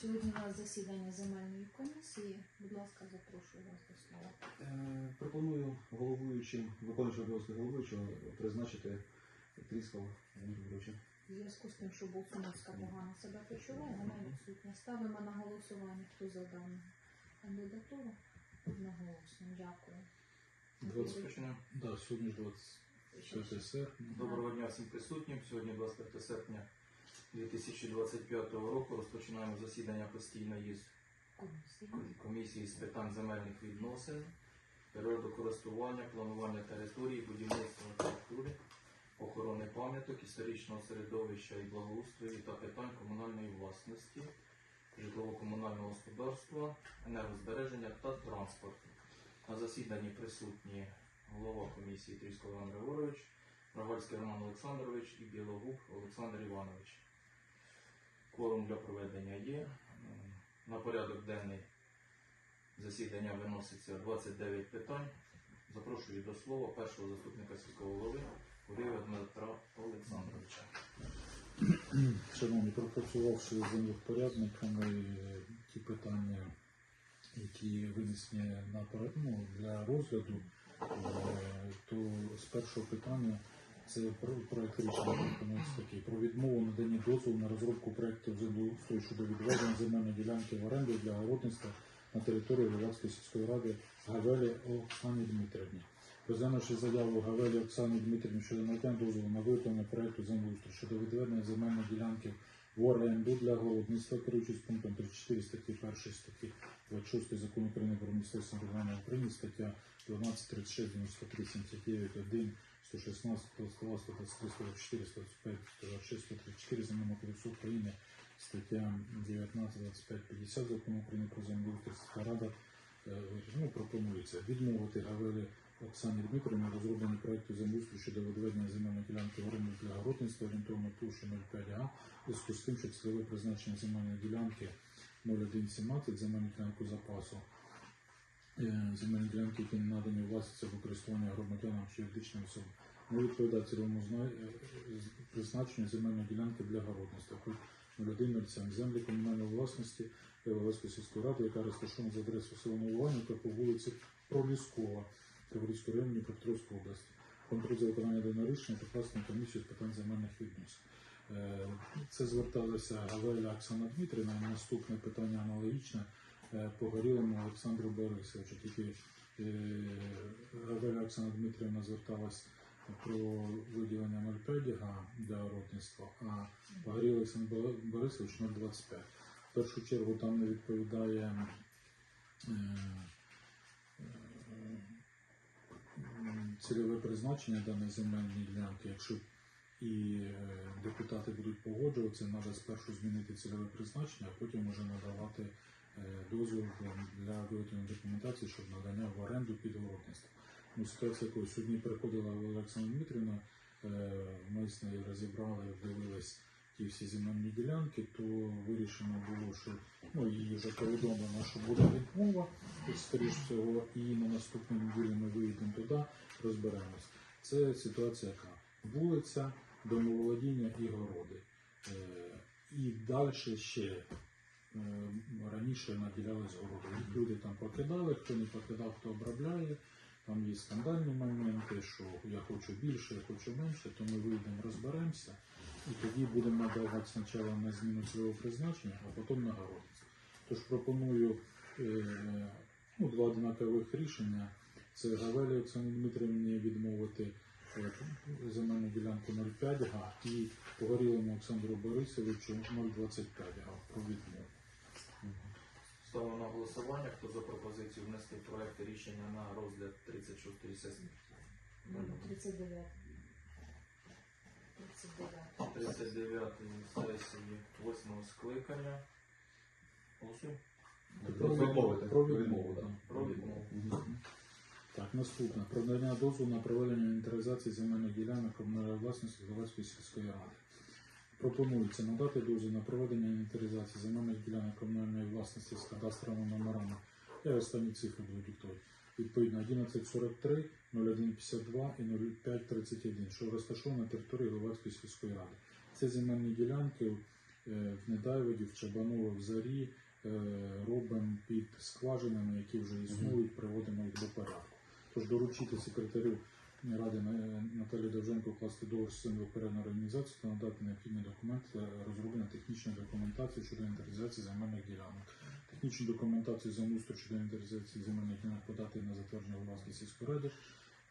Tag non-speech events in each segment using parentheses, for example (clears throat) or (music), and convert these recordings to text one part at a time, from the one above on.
Сьогодні у нас засідання земельної комісії. Будь ласка, запрошую вас до слова. Е, Пропоную головуючим, виконуючим обов'язки головуючого призначити Тріскова Андрія Григоровича. В зв'язку з тим, що Болсуновська погано себе почуває, вона відсутня. Ставимо на голосування, хто за дану кандидатуру. Одноголосно. Дякую. Двадцять- Розпочнемо. Да, сьогодні ж 25 серпня. Доброго дня всім присутнім. Сьогодні 25 серпня 2025 року розпочинаємо засідання постійної комісії з питань земельних відносин, природокористування, планування території, будівництва архітектури, охорони пам'яток, історичного середовища і благоустрою та питань комунальної власності, житлово-комунального господарства, енергозбереження та транспорту. На засіданні присутні голова комісії Трійсько Іван Григорович, Рогальський Роман Олександрович і Білогуб Олександр Іванович. Кворум для проведення є. На порядок денний засідання виноситься 29 питань. Запрошую до слова першого заступника сільського голови Гурєва Дмитра Олександровича. Шановні, пропрацювавши з землевпорядниками ті питання, які винесені на ну, для розгляду, е, то з першого питання це про проект рішення про відмову надані дозволу на розробку проекту землеустрою щодо відведення земельної ділянки в оренду для городництва на території Луганської сільської ради Гавелі Оксані Дмитрівні. Розглянувши заяву Гавелі Оксани Дмитрівні щодо надання дозволу на виготовлення проекту землеустрою щодо відведення земельної ділянки в оренду для городництва, керуючись пунктом 34 статті 1 статті 26 закону України про самоврядування в Україні, стаття 12, 36, 93, 79, 1, 116, 122, 123, 124, 125, 126, 134 Земельного кодексу України, стаття 19, 25, 50 закону України про сільська рада е, ну, пропонується відмовити Гавелі Оксані Дмитрівні розроблені проекту землеустрою щодо відведення земельної ділянки в оренду для городництва орієнтовно площі 05 га, в зв'язку з тим, що цільове призначення земельної ділянки 0117 земельну ділянку запасу. е, Земельні ділянки, які надані у власність або користування громадянам чи юридичним особам, не відповідає цільовому е, призначенню земельної ділянки для городництва. Хоч 0107 землі комунальної власності Великої сільської ради, яка розташована за адресою села Новованівка по вулиці Проліскова, Криворізького району Дніпропетровської області. Контроль за виконання даного рішення покласти на комісію з питань земельних відносин. Е, Це зверталася Гавеля Оксана Дмитрівна. Наступне питання аналогічне е, погорілому Олександру Борисовичу. Тільки е, Гавеля Оксана Дмитрівна зверталась про виділення 0,5 для родництва, а погорілий Олександр Борисович 0,25. В першу чергу там не відповідає е, е, м, цільове призначення даної земельної ділянки. Якщо і е, депутати будуть погоджуватися, треба спершу змінити цільове призначення, а потім може надавати е, дозвіл для- для виготовлення документації, щоб надання в оренду під городництво. Ну, ситуація якою сьогодні приходила Олександра Дмитрівна, е, ми з нею розібрали, дивились ті всі земельні ділянки, то вирішено було, що ну, їй вже повідомлено, що буде відмова, і, скоріш всього, і на наступній неділі ми виїдемо туди, розберемось. Це ситуація яка? Вулиця, домоволодіння і городи. Е, і далі ще е, раніше наділялись городи. Люди там покидали, хто не покидав, хто обробляє. Там є скандальні моменти, що я хочу більше, я хочу менше, то ми вийдемо, розберемося. І тоді будемо надавати спочатку на зміну цільового призначення, а потім на городництво. Тож пропоную е, ну, два однакових рішення. Це Гавелі Оксані Дмитрівні відмовити е, земельну ділянку 0,5 га і Погорілому Олександру Борисовичу 0,25 га про відмову. Ставимо на голосування, хто за пропозицію внести проект рішення на розгляд 36-ї сесії. 39. 39. 39-ї сесії 8-го скликання. Голосуємо. Про відмову, про відмову, так. Про відмову. Мгм. Так, наступне. Про надання дозволу на проведення інвентаризації земельних ділянок комунальної власності Луганської сільської ради. Пропонується надати дозвіл на проведення інвентаризації земельних ділянок комунальної власності з кадастровими номерами. Я останні цифри буду диктувати. Відповідно 1143, 0152 і 0531, що розташовано на території Луганської сільської ради. Це земельні ділянки е, в Недайводі, в Чабаново, в Зарі е, робимо під скважинами, які вже існують, приводимо їх до порядку. Тож доручити секретарю Ради Наталії Довженко вкласти договір з землепорядною організацією та надати необхідні документи розроблення технічної документації щодо інвентаризації земельних ділянок. Технічну документацію землеустрою щодо інвентаризації земельних ділянок подати на затвердження власної сільської ради.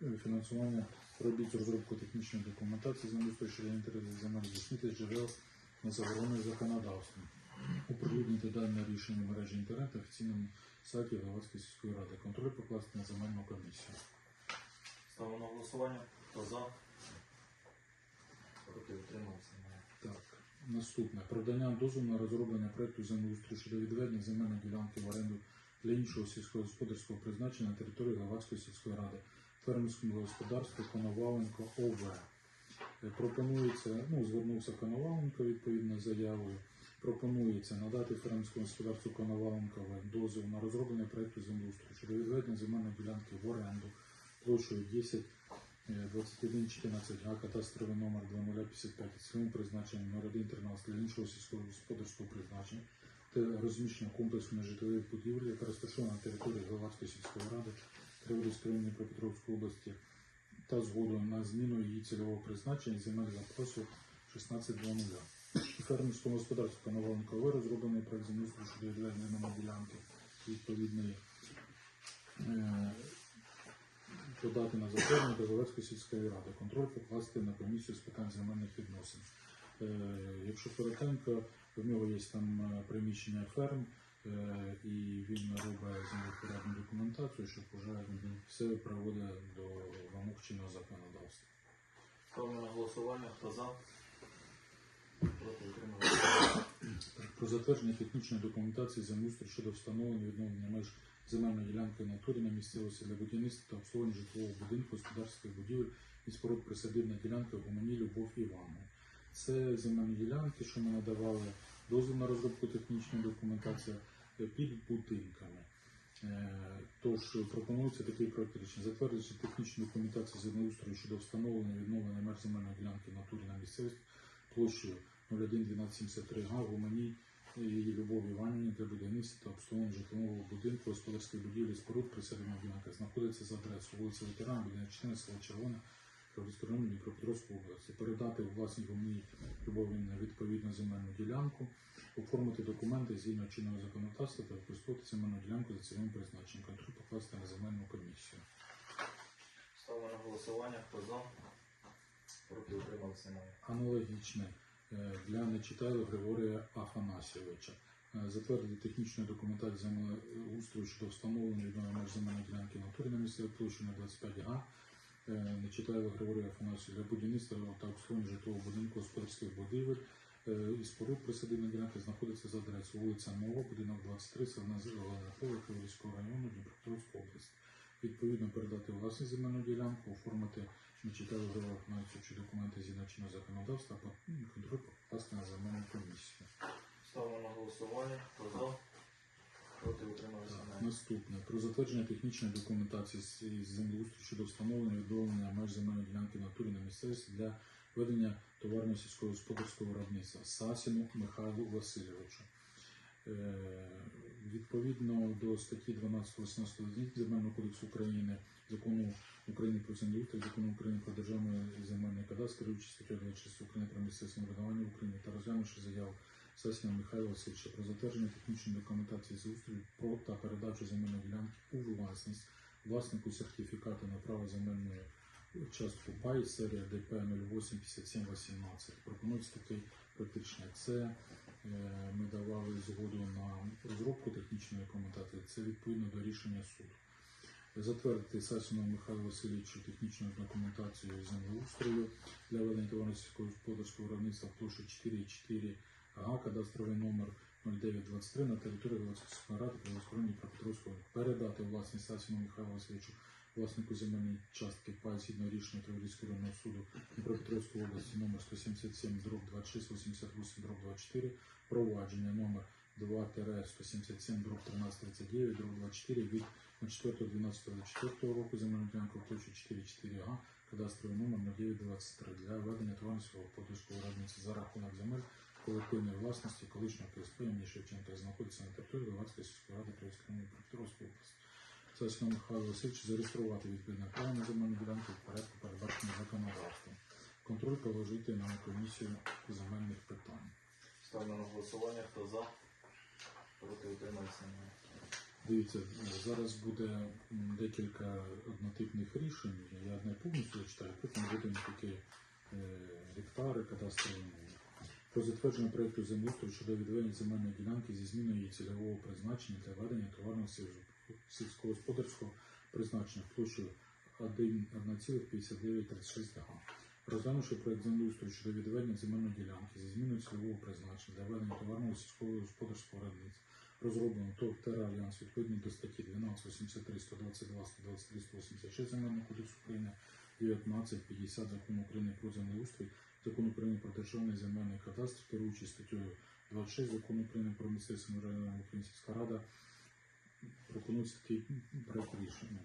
Е, Фінансування робіт з розробку технічної документації землеустрою щодо інвентаризації земель здійснити з джерел на заборонених законодавством. Оприлюднити дане рішення в мережі інтернет офіційному сайті Галицької сільської ради. Контроль покласти на земельну комісію. Ставимо на голосування. Хто за? Проти утримався. Так, наступне. Продання дозволу на розроблення проекту землеустрою щодо відведення земельної ділянки в оренду для іншого сільськогосподарського призначення на території Главацької сільської ради, фермерському господарству Коноваленко ОВ. Е, Пропонується, ну, звернувся Коноваленко відповідно заявою. Пропонується надати фермерському господарству Коноваленко ОВ дозвіл на розроблення проекту землеустрою щодо відведення земельної ділянки в оренду площею 10 2114 га, кадастровий номер 2055, цільовим призначенням номер 113 для іншого сільськогосподарського призначення та розміщення комплексної житлової будівлі, яка розташована на території Галацької сільської ради Криводійської району Дніпропетровської області та згоду на зміну її цільового призначення земель запросу 16.00. Фермерському господарству Коноваленко ОВ розроблений проект землеустрою щодо відведення на ділянки відповідної е, подати на до Галицької сільської ради. Контроль покласти на комісію з питань земельних відносин. Е, якщо коротенько, в нього є там е, приміщення ферм, е, і він робить землепорядну документацію, щоб вже все приводить до вимог чинного законодавства. Ставимо на голосування. Хто за? Проти утримався. Про затвердження технічної документації землеустрою щодо встановлення відновлення меж земельної ділянки в натурі на місцевості для будівництва та обслуговування житлового будинку, господарських будівель і споруд присадибна ділянка в Гумані Любов Івановна. Це земельні ділянки, що ми надавали дозвіл на розробку технічної документації е, під будинками. Е, Тож пропонується такий проект рішення. Затвердити технічну документацію землеустрою щодо встановлення відновлення меж земельної ділянки в натурі на місцевості площею 011273 га в Гумані її Любов Іванівні для будівництва та обслуговування житлового будинку, господарської будівлі, споруд присадибна ділянка знаходиться за адресою вулиця Ветерана, біля 14 село Червона, району Дніпропетровської області. Передати у власність Гумані Любов Іванівні відповідну земельну ділянку, оформити документи згідно чинного законодавства та використовувати земельну ділянку за цільовим призначенням. Контроль покласти на земельну комісію. Ставимо на голосування. Хто за? Проти утримався. Немає. Аналогічне для Нечитайла Григорія Афанасьовича. Е, Затвердити технічну документацію землеустрою щодо встановлення відновлення меж земельної ділянки в натурі на місцевій площі на 25 га. Е, Нечитайла Григорія Афанасьовича для будівництва та обслуговування житлового будинку господарських будівель е, і споруд присадибної ділянки знаходиться за адресою вулиця Нова, будинок 23, селена Зелена Поле, Київського району, Дніпропетровської області. Відповідно передати у власність земельну ділянку, оформити на Нечитайла Григорія Афанасьовичу документи згідно чинного законодавства, а потім контроль на земельну комісію. Ставимо на голосування. Хто за? Проти утримався. Так, Наступне про затвердження технічної документації з землеустрою щодо встановлення відновлення меж земельної ділянки в натурі на місцевості для ведення товарного сільськогосподарського виробництва Сасіну Михайлу Васильовичу. Е, Відповідно до статті 12-18 Земельного кодексу України, закону України про землеустрій, закону України про державний земельний кадастр, керуючи статтю 26 України про місцеве самоврядування в Україні та розглянувши заяву Сасіна Михайла Васильовича про затвердження технічної документації з устрою про та передачу земельної ділянки у власність власнику сертифікату на право земельної частку пай серія ДП 085718. Пропонується такий практичний. Це ми давали згоду на розробку технічної документації. Це відповідно до рішення суду. Затвердити Сасіну Михайлу Васильовичу технічну документацію землеустрою для ведення товарно сільськогосподарського виробництва площі 4,4 га, кадастровий номер 0923 на території Володської ради Кривоскороні Дніпропетровського передати власність Сасіну Михайлу Васильовичу власнику земельної частки пай згідно рішення Кривоського районного суду Дніпропетровської області номер 177 дроб 26 88 дроб 24 провадження номер 2 177 дроб 13 39 дроб 24 від 04.12.24 року земельну ділянку площі 4,4 га кадастровий номер 0923 для ведення товарно господарського виробництва за рахунок земель колективної власності колишнього імені Шевченка знаходиться на території Луганської сільської ради Київської Дніпропетровської області. Це Михайло Васильович зареєструвати відповідне право на земельну ділянку в порядку передбаченому законодавством. Контроль положити на комісію земельних питань. Ставлю на голосування. Хто за? Проти утримався. Дивіться, зараз буде декілька однотипних рішень. Я не повністю читаю, потім будемо такі е, гектари, кадастрові. Про затвердження проєкту землеустрою щодо відведення земельної ділянки зі зміною її цільового призначення для ведення товарного сіль- сільськогосподарського призначення площею 1,5936 га. Розглянувши проєкт землеустрою щодо відведення земельної ділянки зі зміною цільового призначення для ведення товарного сільськогосподарського виробництва розроблено ТОВ Тера відповідно до статті 12, 83, 122, 123, 186 Земельного кодексу України, 19, 50 Закону України про землеустрій, Закон України про державний земельний кадастр, керуючи статтею 26 Закону України про місцеве самоврядування Українська Рада, пропонується такий рішення.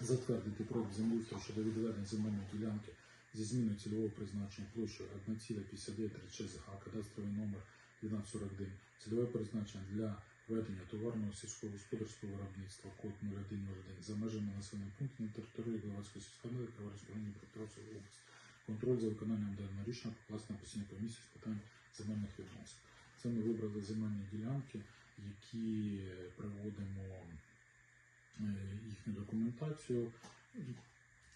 Затвердити проект землеустрою щодо відведення земельної ділянки зі зміною цільового призначення площею 1,5936 га, кадастровий номер 1241, цільове призначення для ведення товарного сільськогосподарського виробництва код 0101 за межами населених пунктів на території Главацької сільської ради Криворізького району області. Контроль за виконанням даного рішення покласти на постійну комісію з питань земельних відносин. Це ми вибрали земельні ділянки, які приводимо е, їхню документацію.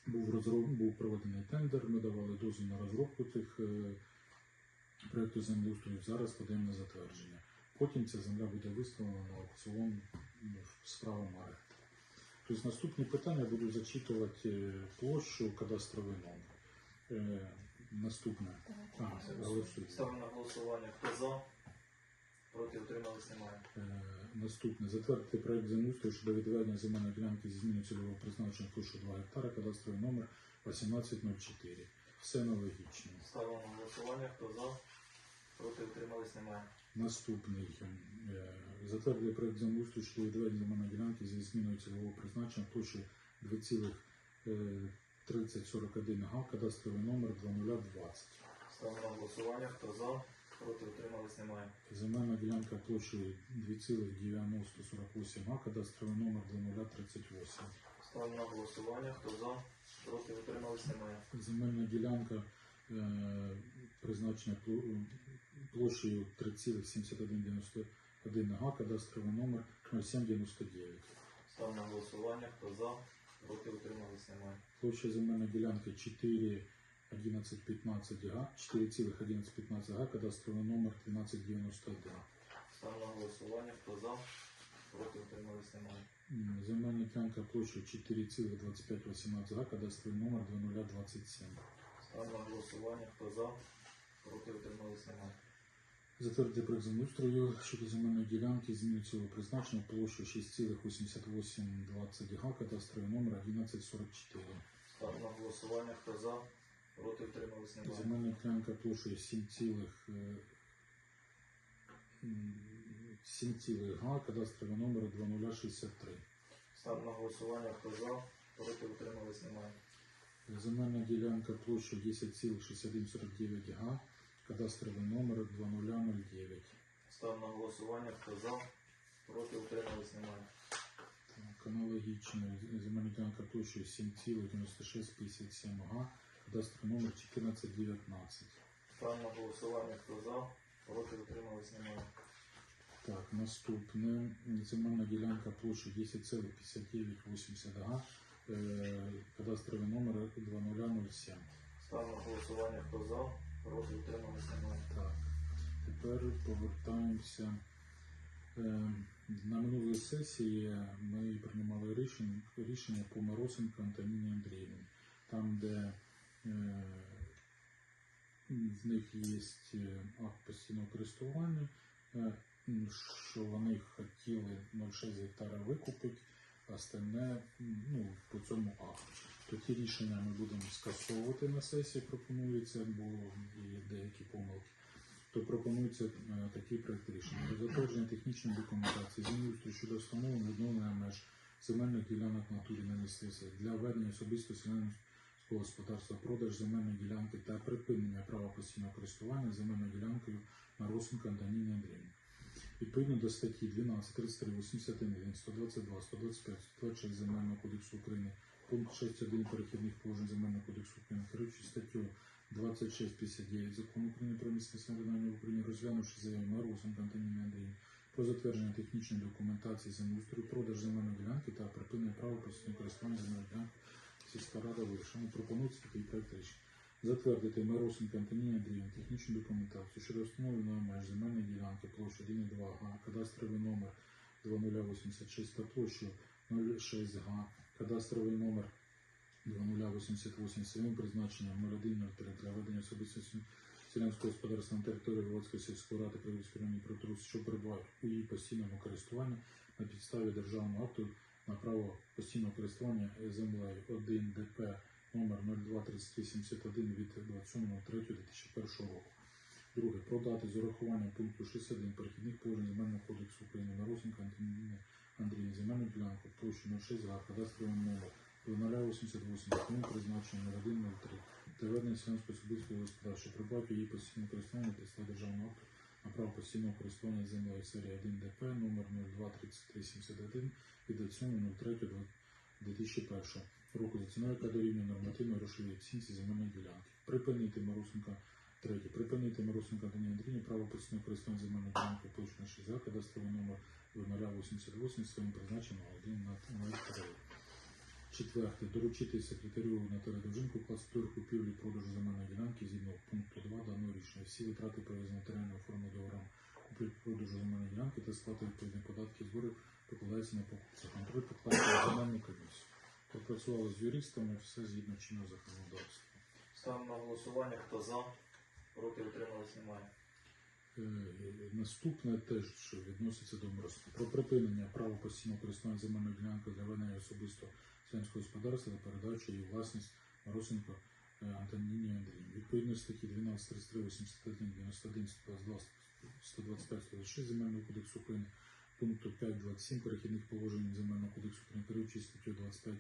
Був розроб... був проведений тендер, ми давали дозвіл на розробку цих е, проєкту землеустрою. Зараз подаємо на затвердження. Потім ця земля буде виставлена на аукціон з правом оренди. Тобто наступні питання буду зачитувати е, площу, кадастровий номер. Наступне. Ставлю на голосування. Хто за? Проти утримались. Немає. Е, Наступне. Затвердити проект землеустрою щодо відведення земельної ділянки зі зміною цільового призначення площі 2 гектара, кадастровий номер 1804. Все аналогічно. Ставлю на голосування. Хто за? Проти утримались. Немає. Наступний. е, Затвердити проект землеустрою щодо відведення земельної ділянки зі зміною цільового призначення площі 2,3041 га, кадастровий номер 2020. Ставлю на голосування. Хто за? Проти утримались немає. Земельна ділянка площею 2,9048 а кадастровий номер 0038. Ставлю на голосування. Хто за? Проти утримались немає. Земельна ділянка е, призначена площею 3,7191 га, кадастровий номер 0799. Ставлю на голосування. Хто за? Проти утримались немає. Площа земельної ділянки 4. 1115Г, 4,1115Г, кадастровий номер 1292. Ставлю на голосування, хто за, проти утримались немає. Земельна ділянка площею 4,2518 га, кадастровий номер 2027. Ставлю на голосування, хто за, проти утримались немає. Затвердити проект землеустрою щодо земельної ділянки зміни цього призначення площею 6,8820 га, кадастровий номер 1144. Ставлю на голосування, хто за, Проти утримались. Немає. Земельна ділянка площею 7 цілих, е, м, 7 цілих га, кадастровий номер 2063. Ставлю на голосування. Хто за? Проти утримались. Немає. Земельна ділянка площею 10,6149 га, кадастровий номер 2009. Ставлю на голосування. Хто за? Проти утримались. Немає. Так, аналогічно земельна ділянка площею 7,9657 га, кадастровий номер 1419. Ставлю на голосування. Хто за? Проти утримались. Немає. Так, наступне земельна ділянка площею 10,5980 га, е, кадастровий номер 2007. Ставлю на голосування. Хто за? Проти утримались. Немає. Так, тепер повертаємося. Е, На минулій сесії ми приймали рішення, рішення по Моросенко Антоніні Андріївні, там, де в них є е, акт постійного користування, е, що вони хотіли 0,6 гектара викупити, а остальне ну, по цьому акту. То ті рішення ми будемо скасовувати на сесії, пропонується, бо є деякі помилки. То пропонується е, такий проект рішення. Затвердження технічної документації землеустрою щодо встановлення відновлення меж земельних ділянок натурі на місцевості для ведення особисто селянського господарства, продаж земельної ділянки та припинення права постійного користування земельною ділянкою на Марусенко Антоніні Андріївні. Відповідно до статті 12, 33, 81, 122, 125, 126 Земельного кодексу України, пункт 6.1 перехідних положень Земельного кодексу України, керуючи статтю 2659 Закону України про місце самоврядування в Україні, розглянувши заяву Марусенко Антоніни Андріївни про затвердження технічної документації землеустрою, продаж земельної ділянки та припинення права постійного користування земельної ділянки сільська рада вирішила. Пропонується такий проект рішення. Затвердити Миросенко Антоніні Андріївні технічну документацію щодо встановлення меж земельної ділянки площі 1,2 га, кадастровий номер 2086 та площу 06 га, кадастровий номер 2088 своїм призначенням 0103 для ведення особистого селянського господарства на території Володської сільської ради Кривівської районної прокуратури, що перебувають у її постійному користуванні на підставі державного акту на право постійного користування землею 1 ДП номер 023371 від 27.03.2001 року. Друге. Продати з урахуванням пункту 61 перехідних положень Земельного кодексу України Морозенко Антоніни Андрії земельну ділянку площу 06 га, кадастровий номер 0088 своїм призначенням 0103 для ведення селянського особистого господарства, прибавки її постійного користування підстав державного акту на право постійного користування землею серія 1 ДП номер 023371 від 27.03.2001 року за ціною, яка дорівнює нормативної грошовій оцінці земельної ділянки. Припинити Марусенка Третє. Припинити Марусенка Дані Андрійні право постійного користування земельної ділянки площі на 6 га, кадастровий номер 0088 своїм призначенням 1 на 03. Четверте. Доручити секретарю Наталі Довженко класифікатор купівлі продажу земельної ділянки згідно пункту 2 даного рішення. Всі витрати пов'язані матеріальної форми договорам купівлі продажу земельної ділянки та сплати відповідних податків зборів покладається на покупця. Контроль покладається на земельну комісію. Попрацювали з юристами, все згідно чинного законодавства. Ставимо на голосування, хто за, проти утримались немає. Е, Наступне теж, що відноситься до морозу. Про припинення права постійного користування земельною ділянкою для ведення особистого селянського господарства та передачу її власність Моросенко е, Антоніні Андріївні. Відповідно статті 12, 33, 81, 91, 122, 125, 126 Земельного кодексу України, пункту 5, 27 перехідних положень Земельного кодексу України, керуючи статтю 25,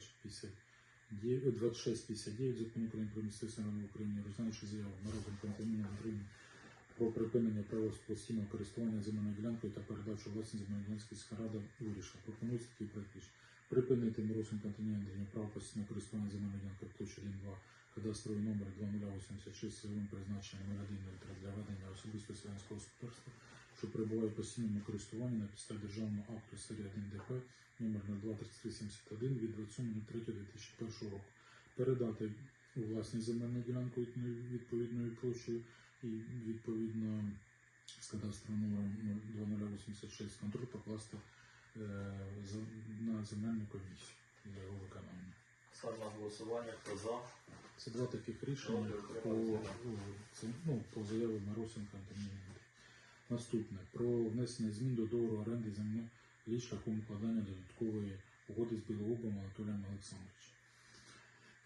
59, 26, 59 Закону України про місцеве самоврядування в Україні, розглянувши заяву Морозенко Антоніні Андріївні про припинення права постійного користування земельною ділянкою та передачу власність земельної ділянки сільська рада вирішила. Пропонується такий проект рішення. Припинити Моросенко Антоніні Андріївні право користування земельною ділянкою площі 1-2, кадастровий номер 2086 своїм призначенням 0103 для ведення особистого селянського господарства, що перебуває в постійному користуванні на підставі державного акту серії 1 ДП номер 023371 від 27.03.2001 року. Передати у власність земельну ділянку відповідною площею і відповідно з кадастровим номером 2086 контроль покласти на земельну комісію для його виконання. На голосування, хто за, Це два таких рішення по, це, ну, по заяві Моросенка Антоніни. Наступне про внесення змін до договору оренди землі шляхом укладання додаткової угоди з Білоубом Анатолієм Олександровичем.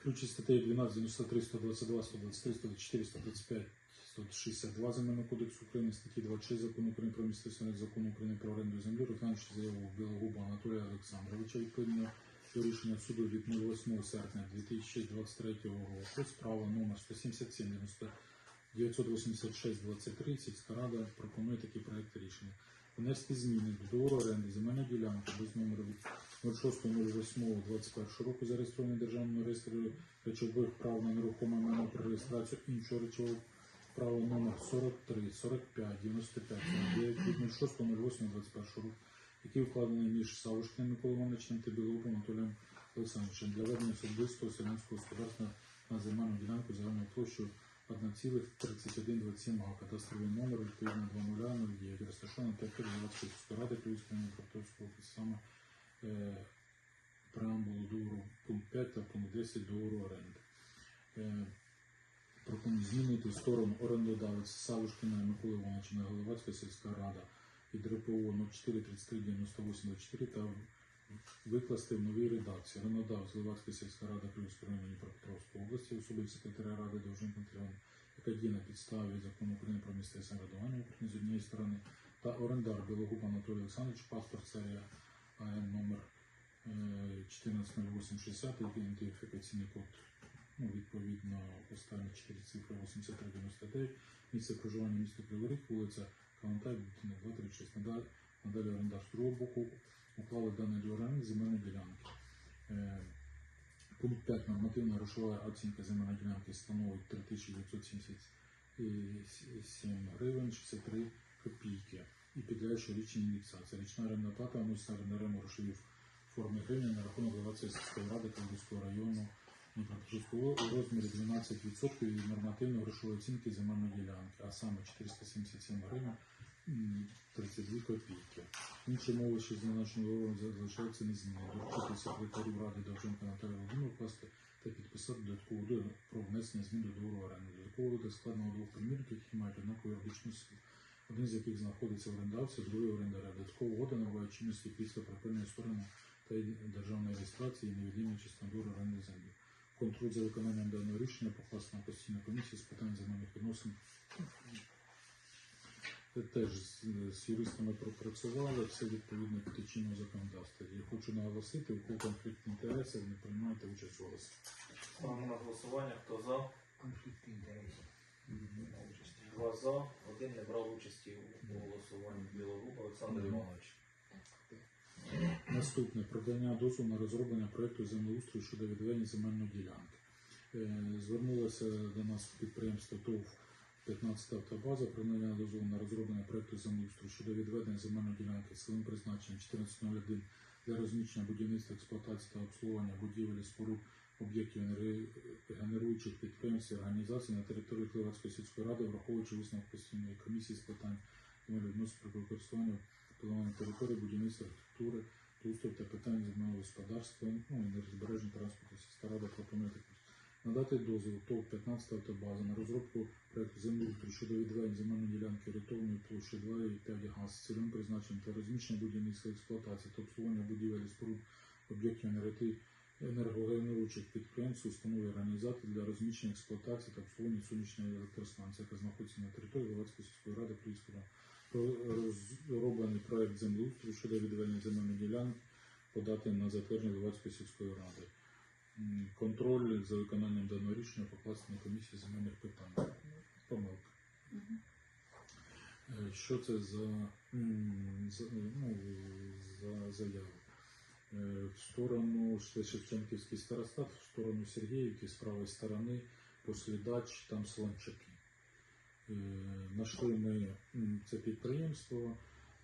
Ключі статей 12, 93, 122, 123, 124, 125, 162 Земельного кодексу України, статті 26 Закону України про місцеве Закону України про оренду землі, розглянувши заяву Білогуба Анатолія Олександровича відповідно до рішення суду від 08 серпня 2023 року, справа номер 177 986 23 сільська рада пропонує такий проект рішення. Внести зміни до договору оренди земельної ділянки без номеру від 06.08.21 року зареєстрований державному реєстрі речових прав на нерухоме майно про реєстрацію іншого речового права номер 43, 45, 95, 49 від 06.08.21 року, який укладений між Савушкиним Миколою Івановичем та Біловим Анатолієм Олександровичем для ведення особистого селянського господарства на земельну ділянку загальною площею 1,3127 га, номер відповідно 2009, розташований та Київської сільської ради Київського Дніпропетровського саме е, преамбулу договору пункт 5 та пункт 10 договору оренди. Е, змінити сторону орендодавець Савушкина Миколи Івановича Головацька сільська рада від РПО 0433 98 24 та викласти в новій редакції. Орендодавець Левацька сільська рада Київської району Дніпропетровської області, особи секретаря ради Довженко Тетяни, яка діє на підставі закону України про місцеве самоврядування України з однієї сторони, та орендар Білогуб Анатолій Олександрович, паспорт серія АН номер е, 140860, ідентифікаційний код ну, відповідно, останні 4 цифри 8399, місце проживання місто Кривий вулиця Калантай, будинок 236. Надалі, надалі орендар з другого боку уклали дані до земельної ділянки. Е, Пункт 5. Нормативна грошова оцінка земельної ділянки становить 3977 гривень 63 копійки і підлягає щорічній індексації. Річна орендна плата вноситься орендарем грошові в формі гривень на рахунок делегації сільської ради Київського району Дніпропетровського у розмірі 12% від нормативної грошової оцінки земельної ділянки, а саме 477 гривень 32 копійки. Інші мови, що зазначені виробом залишаються незмінними. Доручити секретарю ради Довженка Наталії Володимиру вкласти та підписати додаткову угоду про внесення змін до договору оренди. Додаткова угода складена у двох примірників, які мають однакову юридичну силу. Один з яких знаходиться в орендавці, другий орендаря. Додаткова угода набуває чинності після припинення сторони та державної реєстрації невід'ємної частини оренди землі. Контроль за виконанням даного рішення покласти на постійну комісію з питань земельних відносин. Теж з, з юристами пропрацювали, все відповідно до чинного законодавства. Я хочу наголосити, у кого конфлікт інтересів, не приймайте участь в голосі. Ставимо на голосування, хто за, конфлікт інтересів. два за, один не брав участі у голосуванні Білогуб Олександр. Іванович. Наступне продання дозволу на розроблення проєкту землеустрою щодо відведення земельної ділянки. Е, Звернулося до нас підприємство ТОВ 15 автобаза про надання дозволу на розроблення проєкту землеустрою щодо відведення земельної ділянки своїм призначенням 1401 для розміщення будівництва, експлуатації та обслуговування будівель і споруд об'єктів генеруючих підприємств і організацій на території Кливацької сільської ради, враховуючи висновок постійної комісії з питань земельних відносин про використання території, будівництва архітектури, устрою та питань земельного господарства, ну і нерозбережної транспорту сільська рада пропонує. Надати дозвіл ТОВ 15 автобаза на розробку проекту землеустрою щодо відведення земельної ділянки орієнтовної площі 2,5 га з цільовим призначенням та розміщення будівництва експлуатації та обслуговування будівель і споруд об'єктів енергетики енергогенеруючих підприємств, установ і організацій для розміщення експлуатації та обслуговування сонячної електростанції, яка знаходиться на території Галацької сільської ради Київського розроблений проект землеустрою щодо відведення земельної ділянки подати на затвердження Галацької сільської ради. Контроль за виконанням даного рішення покласти на комісію земельних питань. Помилка. Е, Що це за, за, ну, за заява? Е, В сторону Шевченківський старостат, в сторону Сергіївки, з правої сторони, після дач, там Солончаки. Е, Знайшли ми це підприємство,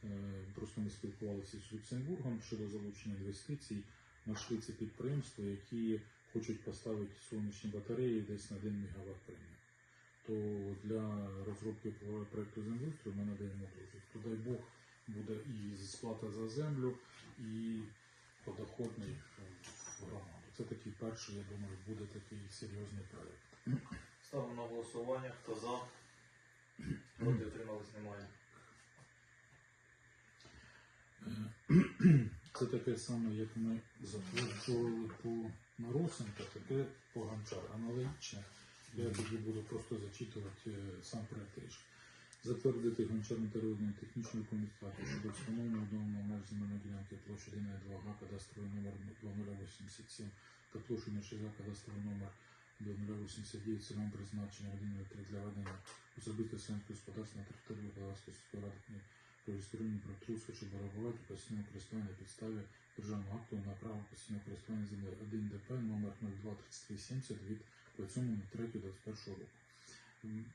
е, просто ми спілкувалися з Люксембургом щодо залучення інвестицій. Знайшли це підприємство, які хочуть поставити сонячні батареї десь на 1 МВт примір. То для розробки про- проекту землеустрою ми надаємо дозвіл. То дай Бог буде і сплата за землю, і подоходний в громаду. Це такий перший, я думаю, буде такий серйозний проект. Ставимо на голосування, хто за, проти утримались немає. Це таке саме, як ми затверджували по Наросенка, таке по Гончар. Аналогічне. Я тоді буду просто зачитувати е, сам проект рішення. Затвердити гончарну природну технічну документацію щодо встановлення одного меж земельної ділянки площі 1,2 га, кадастровий номер 2087 та площі на 6 га, кадастровий номер 2089 цільовим призначенням 1,3 для ведення особисто селянського господарства на території Галаської сільської ради історію про Труску, щоб виробувати постійне користування на підставі державного акту на право постійного користування землею 1 ДП номер 023370 від 27.03.21 року.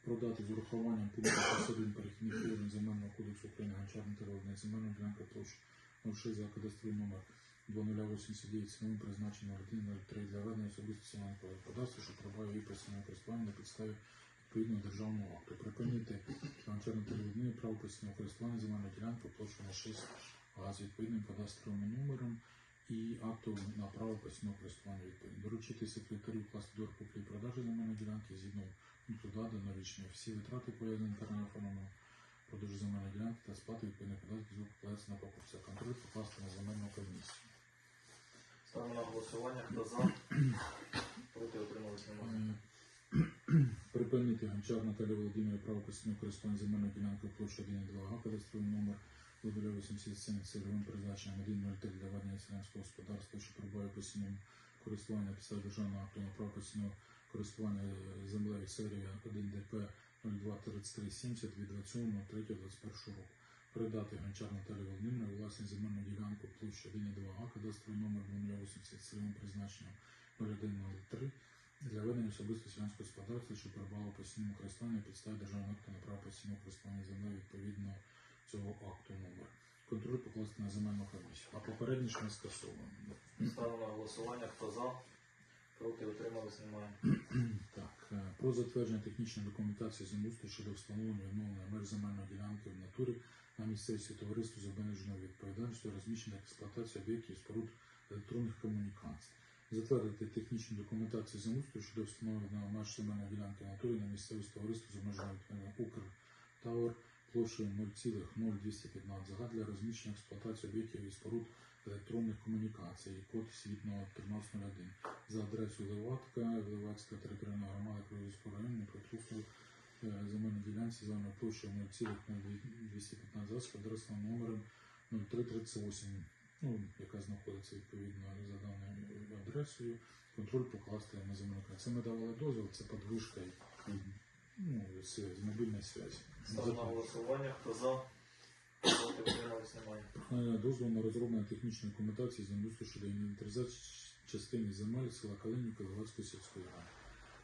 Продати з урахуванням пункту 1 перехідних положень земельного кодексу України гончарний та родний земельна ділянка площі 06 за кадастровий номер 2089 ціною призначення 103 для ведення особисто сімейного господарства, що прибуває її постійного користування на підставі відповідного державного акту. Припинити гончарно перевідне право постійного користування земельної ділянки на 6 а з відповідним кадастровим номером і акту на право постійного користування відповідно. Доручити секретарю класти до куплі і продажі земельної ділянки згідно пункту додано рішення. Всі витрати пов'язані з інтернет продажу земельної ділянки та сплати відповідних податків звук покладається на покупця. Контроль покласти на земельну комісію. Ставимо на голосування, хто за, проти утримались немає. Припинити гончар Наталі Володимирі право постійного користування земельною ділянкою площі 1,2 га, кадастровий номер 087 з цільовим призначенням 103 для ведення селянського господарства, що прибуває постійним користування після державного акту на право постійного користування землею серія 1 ДП 023370 від 27.03.21 року. Передати Гончар Наталії Володимирівні власність земельну ділянку площі 1,2 га, кадастровий номер 080 з призначенням 0103 для ведення особисто селянського господарства, що перебувало в постійному користуванні на підставі державного акту на право постійного користування землею відповідно цього акту номер. Контроль покласти на земельну комісію. А попередній ж не скасовано. Ставлю на голосування. Хто за? Проти утримались немає. (clears throat) Так, е, про затвердження технічної документації землеустрою щодо встановлення відновлення меж земельної ділянки в натурі на місцевості товариству з обмеженою відповідальністю розміщення експлуатації об'єктів споруд електронних комунікацій. Затвердити технічну документацію землеустрою щодо встановлення меж земельної ділянки натурі на місцевості товариству з обмеженою відповідальністю Укр Тауер площею 0,0215 загад для розміщення експлуатації об'єктів і споруд електронних комунікацій, код світного 1301 за адресою Леватка, Левацька територіальна громада Кривівського району, Петруху, земельній ділянці за площею 0,215 за квадратним номером 0338, ну, яка знаходиться відповідно за даною адресою, контроль покласти на ділянку. Це ми давали дозвіл, це підвишка і, ну, з, з мобільної зв'язку. Ставлю на голосування. Хто за? Проти утримались немає. Дозвіл на розроблення технічної документації землеустрою щодо інвентаризації частини земель села Калинівка Луганської сільської ради.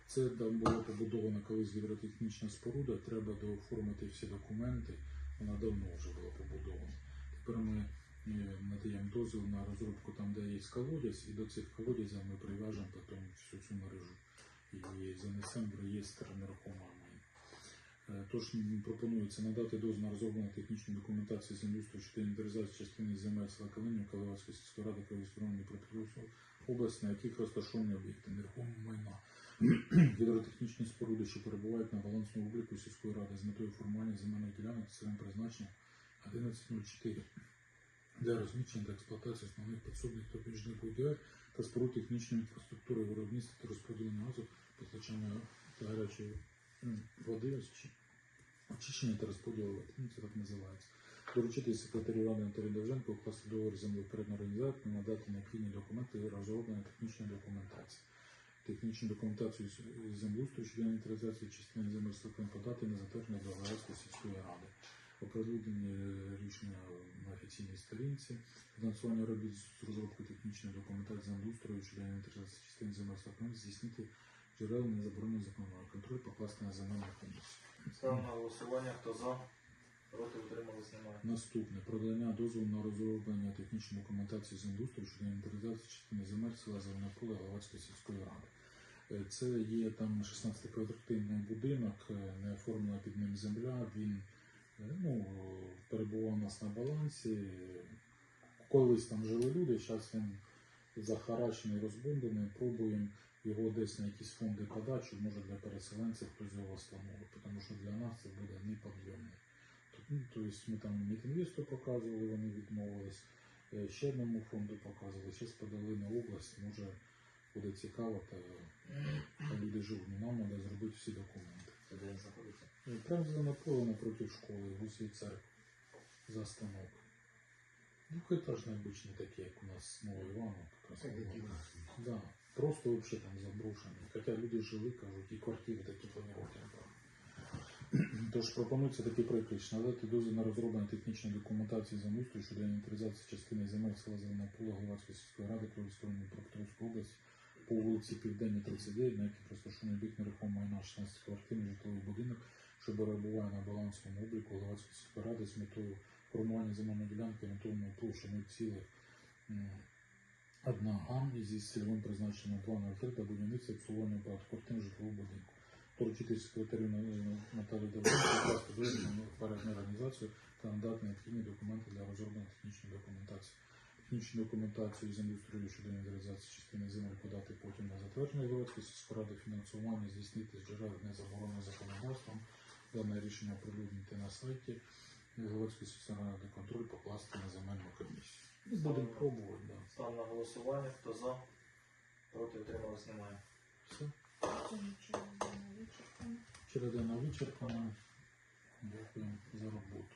Це там була побудована колись гідротехнічна споруда, треба дооформити всі документи, вона давно вже була побудована. Тепер ми е, надаємо дозвіл на розробку там, де є колодязь, і до цих колодязів ми прив'яжемо потім всю цю мережу і занесемо в реєстр нерухомого майна. Е, Тож пропонується надати дозвіл на розроблення технічної документації землеустрою щодо інвентаризації частини земель села Калинівка Калавської сільської ради Київської районної області, на яких розташовані об'єкти нерухомого майна, (clears throat) гідротехнічні споруди, що перебувають на балансному обліку сільської ради з метою формування земельних ділянок з цільовим призначенням 1104 для розміщення та експлуатації основних підсобних та пічних УДР та споруд технічної інфраструктури виробництва та розподілення газу, постачання та гарячої води, очищення та розподілу води, ну, це так називається. Доручити секретарю ради Анатолію Довженко укласти договір землевпорядної організації, надати необхідні документи і розроблення технічної документації. Технічну документацію землеустрою щодо інвентаризації частини стоком подати на затвердження до Галарської сільської ради. Оприлюднені рішення на офіційній сторінці, фінансування робіт з розробки технічної документації землеустрою щодо інвентаризації частин земель стоком здійснити джерел не заборонених законом, контроль покласти на земельну комісію. Ставлю на голосування. Хто за? Проти утримались немає. Наступне продання дозволу на розроблення технічної документації землеустрою щодо інвентаризації частини земель села Зеленополе Галацької сільської ради. Е, Це є там 16 квадративний будинок, е, не оформлена під ним земля. Він ну, перебував у нас на балансі. Колись там жили люди, зараз він захарачений, розбомблений. Пробуємо його десь на якісь фонди подати, щоб може для переселенців хтось його встановив, тому що для нас це буде неподйомне. Ну, Тобто ми там Мітінвесту показували, вони відмовились. Е, Ще одному фонду показували, зараз подали на область, може буде цікаво, та люди живуть. Ну, Нам треба зробити всі документи. Це де він знаходиться? Е, Прямо зелена поле напроти школи, гусій церкви, за станок. Двухэтажные обычные такие, как у нас Новая Ивановка. как раз Це такі была. у нас. Да, просто вообще там заброшені. Хоча люди жили, кажуть, і квартири такі планувати не брали. Тож пропонується такий проект рішення надати дозвіл на розроблення технічної документації землеустрою щодо інвентаризації частини земель села Зелена Пола Головацької сільської ради Київської Дніпропетровської області по вулиці Південній 39, на яких розташований об'єкт нерухомого майна 16 квартирний житловий будинок, що перебуває на балансовому обліку Головацької сільської ради з метою формування земельної ділянки орієнтовною площею цілих одна гам із зі цільовим призначенням 203 та будівництва обслуговування багатоквартирного житлового будинку. Доручити секретарю На- Наталії Давиденко укласти дозвіл на передну організацію та надати необхідні документи для розроблення технічної документації. Технічну документацію землеустрою щодо інвентаризації частини земель подати потім на затвердження Львовської сільської ради фінансування здійснити з джерел не заборонених законодавством. Дане рішення оприлюднити на сайті Львовської сільської ради контроль покласти на земельну комісію. Будемо пробувати, да. Ставлю на голосування. Хто за? Проти утримались немає. Все. Чередина вичерпана. Дякую за роботу.